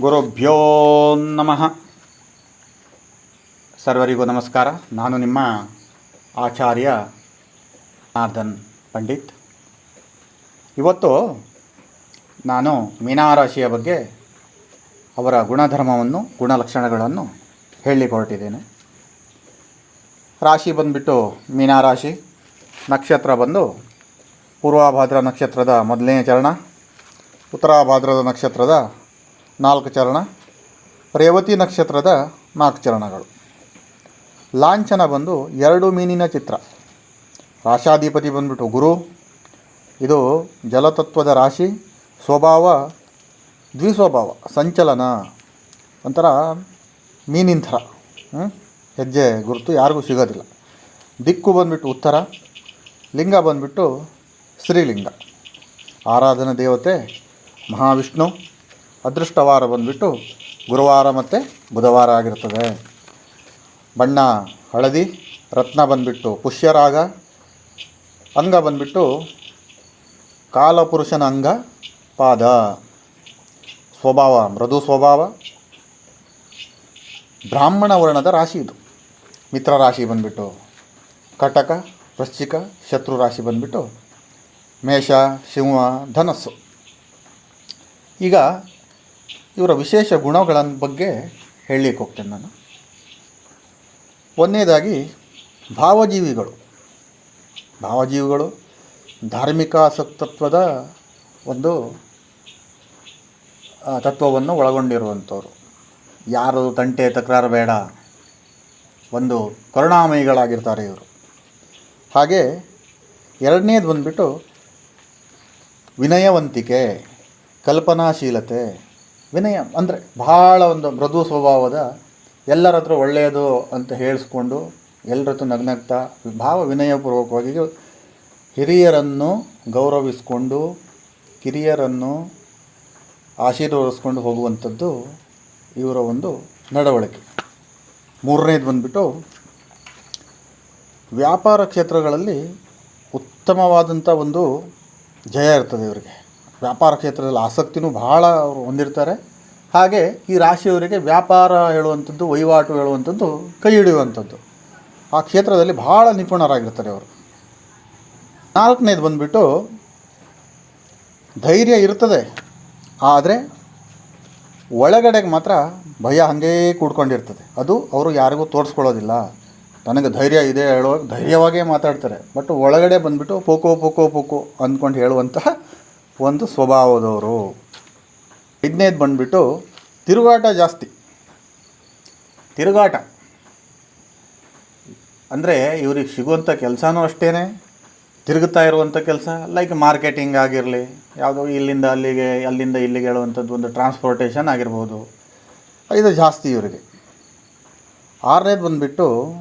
ಗುರುಭ್ಯೋ ನಮಃ. ಸರ್ವರಿಗೂ ನಮಸ್ಕಾರ. ನಾನು ನಿಮ್ಮ ಆಚಾರ್ಯ ನಾರ್ದನ್ ಪಂಡಿತ್. ಇವತ್ತು ನಾನು ಮೀನಾರಾಶಿಯ ಬಗ್ಗೆ ಅವರ ಗುಣಧರ್ಮವನ್ನು, ಗುಣಲಕ್ಷಣಗಳನ್ನು ಹೇಳಿಕೊರಟಿದ್ದೇನೆ ಹೊರಟಿದ್ದೇನೆ ರಾಶಿ ಬಂದುಬಿಟ್ಟು ಮೀನಾರಾಶಿ. ನಕ್ಷತ್ರ ಬಂದು ಪೂರ್ವಭಾದ್ರ ನಕ್ಷತ್ರದ ಮೊದಲನೇ ಚರಣ, ಉತ್ತರಾಭಾದ್ರದ ನಕ್ಷತ್ರದ ನಾಲ್ಕು ಚರಣ, ರೇವತಿ ನಕ್ಷತ್ರದ ನಾಲ್ಕು ಚರಣಗಳು. ಲಾಂಛನ ಬಂದು ಎರಡು ಮೀನಿನ ಚಿತ್ರ. ರಾಶಾಧಿಪತಿ ಬಂದ್ಬಿಟ್ಟು ಗುರು. ಇದು ಜಲತತ್ವದ ರಾಶಿ, ಸ್ವಭಾವ, ದ್ವಿಸ್ವಭಾವ, ಸಂಚಲನ ಒಂಥರ ಮೀನಿನ ಥರ ಹೆಜ್ಜೆ ಗುರುತು ಯಾರಿಗೂ ಸಿಗೋದಿಲ್ಲ. ದಿಕ್ಕು ಬಂದ್ಬಿಟ್ಟು ಉತ್ತರ, ಲಿಂಗ ಬಂದ್ಬಿಟ್ಟು ಶ್ರೀಲಿಂಗ ಆರಾಧನಾ ದೇವತೆ ಮಹಾವಿಷ್ಣು. ಅದೃಷ್ಟವಾರ ಬಂದ್ಬಿಟ್ಟು ಗುರುವಾರ ಮತ್ತು ಬುಧವಾರ ಆಗಿರ್ತದೆ. ಬಣ್ಣ ಹಳದಿ, ರತ್ನ ಬಂದ್ಬಿಟ್ಟು ಪುಷ್ಯರಾಗ, ಅಂಗ ಬಂದ್ಬಿಟ್ಟು ಕಾಲಪುರುಷನ ಅಂಗ ಪಾದ. ಸ್ವಭಾವ, ಮೃದು ಸ್ವಭಾವ. ಬ್ರಾಹ್ಮಣ ವರ್ಣದ ರಾಶಿ ಇದು. ಮಿತ್ರ ರಾಶಿ ಬಂದುಬಿಟ್ಟು ಕಟಕ, ವೃಶ್ಚಿಕ, ಶತ್ರು ರಾಶಿ ಬಂದುಬಿಟ್ಟು ಮೇಷ, ಸಿಂಹ, ಧನಸ್ಸು. ಈಗ ಇವರ ವಿಶೇಷ ಗುಣಗಳ ಬಗ್ಗೆ ಹೇಳಲಿಕ್ಕೆ ಹೋಗ್ತೇನೆ ನಾನು. ಒಂದನೇದಾಗಿ, ಭಾವಜೀವಿಗಳು. ಭಾವಜೀವಿಗಳು ಧಾರ್ಮಿಕ ಆಸಕ್ತತ್ವದ ಒಂದು ತತ್ವವನ್ನು ಒಳಗೊಂಡಿರುವಂಥವ್ರು. ಯಾರು ತಂಟೆ ತಕರಾರು ಬೇಡ. ಒಂದು ಕರುಣಾಮಯಿಗಳಾಗಿರ್ತಾರೆ ಇವರು. ಹಾಗೆ ಎರಡನೇದು ಬಂದ್ಬಿಟ್ಟು ವಿನಯವಂತಿಕೆ, ಕಲ್ಪನಾಶೀಲತೆ ವಿನಯ, ಅಂದರೆ ಬಹಳ ಒಂದು ಮೃದು ಸ್ವಭಾವದ ಎಲ್ಲರ ಹತ್ರ ಒಳ್ಳೆಯದು ಅಂತ ಹೇಳಿಸ್ಕೊಂಡು ಎಲ್ಲರ ಹತ್ರ ನಗ್ನಗ್ತಾ ಭಾವ ವಿನಯಪೂರ್ವಕವಾಗಿ ಹಿರಿಯರನ್ನು ಗೌರವಿಸಿಕೊಂಡು, ಕಿರಿಯರನ್ನು ಆಶೀರ್ವದಿಸ್ಕೊಂಡು ಹೋಗುವಂಥದ್ದು ಇವರ ಒಂದು ನಡವಳಿಕೆ. ಮೂರನೇದು ಬಂದ್ಬಿಟ್ಟು, ವ್ಯಾಪಾರ ಕ್ಷೇತ್ರಗಳಲ್ಲಿ ಉತ್ತಮವಾದಂಥ ಒಂದು ಜಯ ಇರ್ತದೆ ಇವರಿಗೆ. ವ್ಯಾಪಾರ ಕ್ಷೇತ್ರದಲ್ಲಿ ಆಸಕ್ತಿನೂ ಭಾಳ ಅವರು ಹೊಂದಿರ್ತಾರೆ. ಹಾಗೆ ಈ ರಾಶಿಯವರಿಗೆ ವ್ಯಾಪಾರ ಹೇಳುವಂಥದ್ದು, ವಹಿವಾಟು ಹೇಳುವಂಥದ್ದು, ಕೈ ಹಿಡಿಯುವಂಥದ್ದು. ಆ ಕ್ಷೇತ್ರದಲ್ಲಿ ಭಾಳ ನಿಪುಣರಾಗಿರ್ತಾರೆ ಅವರು. ನಾಲ್ಕನೇದು ಬಂದ್ಬಿಟ್ಟು ಧೈರ್ಯ ಇರ್ತದೆ. ಆದರೆ ಒಳಗಡೆಗೆ ಮಾತ್ರ ಭಯ ಹಾಗೇ ಕೂಡ್ಕೊಂಡಿರ್ತದೆ. ಅದು ಅವರು ಯಾರಿಗೂ ತೋರಿಸ್ಕೊಳ್ಳೋದಿಲ್ಲ. ನನಗೆ ಧೈರ್ಯ ಇದೆ ಹೇಳುವಾಗ ಧೈರ್ಯವಾಗೇ ಮಾತಾಡ್ತಾರೆ. ಬಟ್ ಒಳಗಡೆ ಬಂದುಬಿಟ್ಟು ಪೋಕೋ ಪೋಕೋ ಪೋಕೋ ಅಂದ್ಕೊಂಡು ಹೇಳುವಂತಹ ಒಂದು ಸ್ವಭಾವದವರು. ಐದನೇದು ಬಂದುಬಿಟ್ಟು ತಿರುಗಾಟ ಜಾಸ್ತಿ. ತಿರುಗಾಟ. ಅಂದರೆ ಇವ್ರಿಗೆ ಸಿಗುವಂಥ ಕೆಲಸನೂ ಅಷ್ಟೇ ತಿರುಗುತ್ತಾ ಇರುವಂಥ ಕೆಲಸ ಲೈಕ್ ಮಾರ್ಕೆಟಿಂಗ್ ಆಗಿರಲಿ, ಯಾವುದೋ ಇಲ್ಲಿಂದ ಅಲ್ಲಿಗೆ, ಅಲ್ಲಿಂದ ಇಲ್ಲಿಗೆ ಹೇಳುವಂಥದ್ದು ಒಂದು ಟ್ರಾನ್ಸ್ಪೋರ್ಟೇಷನ್ ಆಗಿರ್ಬೋದು. ಇದು ಜಾಸ್ತಿ ಇವರಿಗೆ. ಆರನೇದು ಬಂದುಬಿಟ್ಟು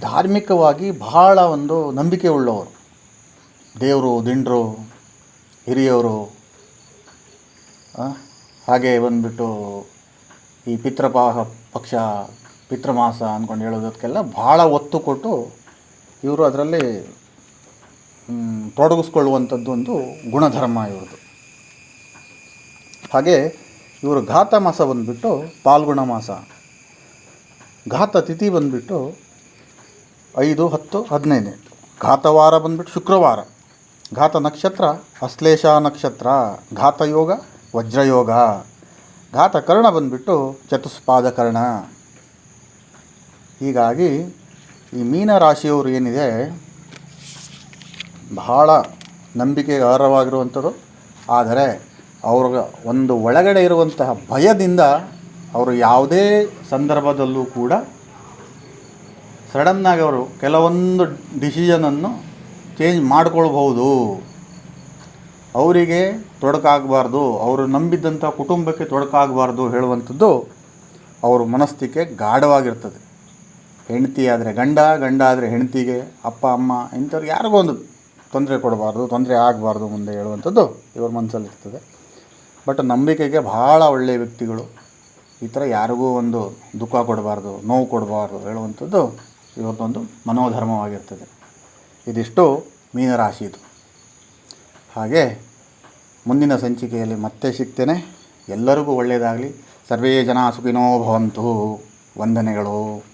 ಧಾರ್ಮಿಕವಾಗಿ ಬಹಳ ಒಂದು ನಂಬಿಕೆ ಉಳ್ಳವರು. ದೇವರು, ದಿಂಡರು, ಹಿರಿಯವರು ಹಾಗೆ ಬಂದುಬಿಟ್ಟು ಈ ಪಿತೃಪಾಹ ಪಕ್ಷ, ಪಿತೃಮಾಸ ಅಂದ್ಕೊಂಡು ಹೇಳೋದಕ್ಕೆಲ್ಲ ಭಾಳ ಒತ್ತು ಕೊಟ್ಟು ಇವರು ಅದರಲ್ಲಿ ತೊಡಗಿಸ್ಕೊಳ್ಳುವಂಥದ್ದು ಒಂದು ಗುಣಧರ್ಮ ಇವ್ರದ್ದು. ಹಾಗೆ ಇವರು ಘಾತ ಮಾಸ ಬಂದುಬಿಟ್ಟು ಪಾಲ್ಗುಣ ಮಾಸ. ಘಾತ ತಿಥಿ ಬಂದುಬಿಟ್ಟು ಐದು, ಹತ್ತು, ಹದಿನೈದು. ಘಾತವಾರ ಬಂದುಬಿಟ್ಟು ಶುಕ್ರವಾರ. ಘಾತ ನಕ್ಷತ್ರ ಅಶ್ಲೇಷ ನಕ್ಷತ್ರ. ಘಾತಯೋಗ ವಜ್ರಯೋಗ. ಘಾತ ಕರ್ಣ ಬಂದುಬಿಟ್ಟು ಚತುಷ್ಪಾದ ಕರ್ಣ ಹೀಗಾಗಿ ಈ ಮೀನ ರಾಶಿಯವರು ಏನಿದೆ, ಬಹಳ ನಂಬಿಕೆಗೆ ಅರ್ಹವಾಗಿರುವಂಥದ್ದು. ಆದರೆ ಅವ್ರ ಒಂದು ಒಳಗಡೆ ಇರುವಂತಹ ಭಯದಿಂದ ಅವರು ಯಾವುದೇ ಸಂದರ್ಭದಲ್ಲೂ ಕೂಡ ಸಡನ್ನಾಗಿ ಅವರು ಕೆಲವೊಂದು ಡಿಸಿಷನನ್ನು ಚೇಂಜ್ ಮಾಡ್ಕೊಳ್ಬಹುದು. ಅವರಿಗೆ ತೊಡಕಾಗಬಾರ್ದು, ಅವರು ನಂಬಿದ್ದಂಥ ಕುಟುಂಬಕ್ಕೆ ತೊಡಕಾಗಬಾರ್ದು ಹೇಳುವಂಥದ್ದು ಅವ್ರ ಮನಸ್ಥಿಕೆ ಗಾಢವಾಗಿರ್ತದೆ. ಹೆಂಡತಿ ಆದರೆ ಗಂಡ ಗಂಡ ಆದರೆ ಹೆಂಡತಿಗೆ ಅಪ್ಪ, ಅಮ್ಮ ಇಂಥವ್ರಿಗೆ ಯಾರಿಗೂ ಒಂದು ತೊಂದರೆ ಕೊಡಬಾರ್ದು, ತೊಂದರೆ ಆಗಬಾರ್ದು ಮುಂದೆ ಹೇಳುವಂಥದ್ದು ಇವ್ರ ಮನಸ್ಸಲ್ಲಿರ್ತದೆ. ಬಟ್ ನಂಬಿಕೆಗೆ ಭಾಳ ಒಳ್ಳೆಯ ವ್ಯಕ್ತಿಗಳು ಈ ಥರ ಯಾರಿಗೂ ಒಂದು ದುಃಖ ಕೊಡಬಾರ್ದು, ನೋವು ಕೊಡಬಾರ್ದು ಹೇಳುವಂಥದ್ದು ಇವತ್ತೊಂದು ಮನೋಧರ್ಮವಾಗಿರ್ತದೆ. ಇದಿಷ್ಟು ಮೀನರಾಶಿದು. ಹಾಗೆ ಮುಂದಿನ ಸಂಚಿಕೆಯಲ್ಲಿ ಮತ್ತೆ ಸಿಗ್ತೇನೆ. ಎಲ್ಲರಿಗೂ ಒಳ್ಳೆಯದಾಗಲಿ. ಸರ್ವೇ ಜನ ಸುಖಿನೋ ಭವಂತು. ವಂದನೆಗಳು.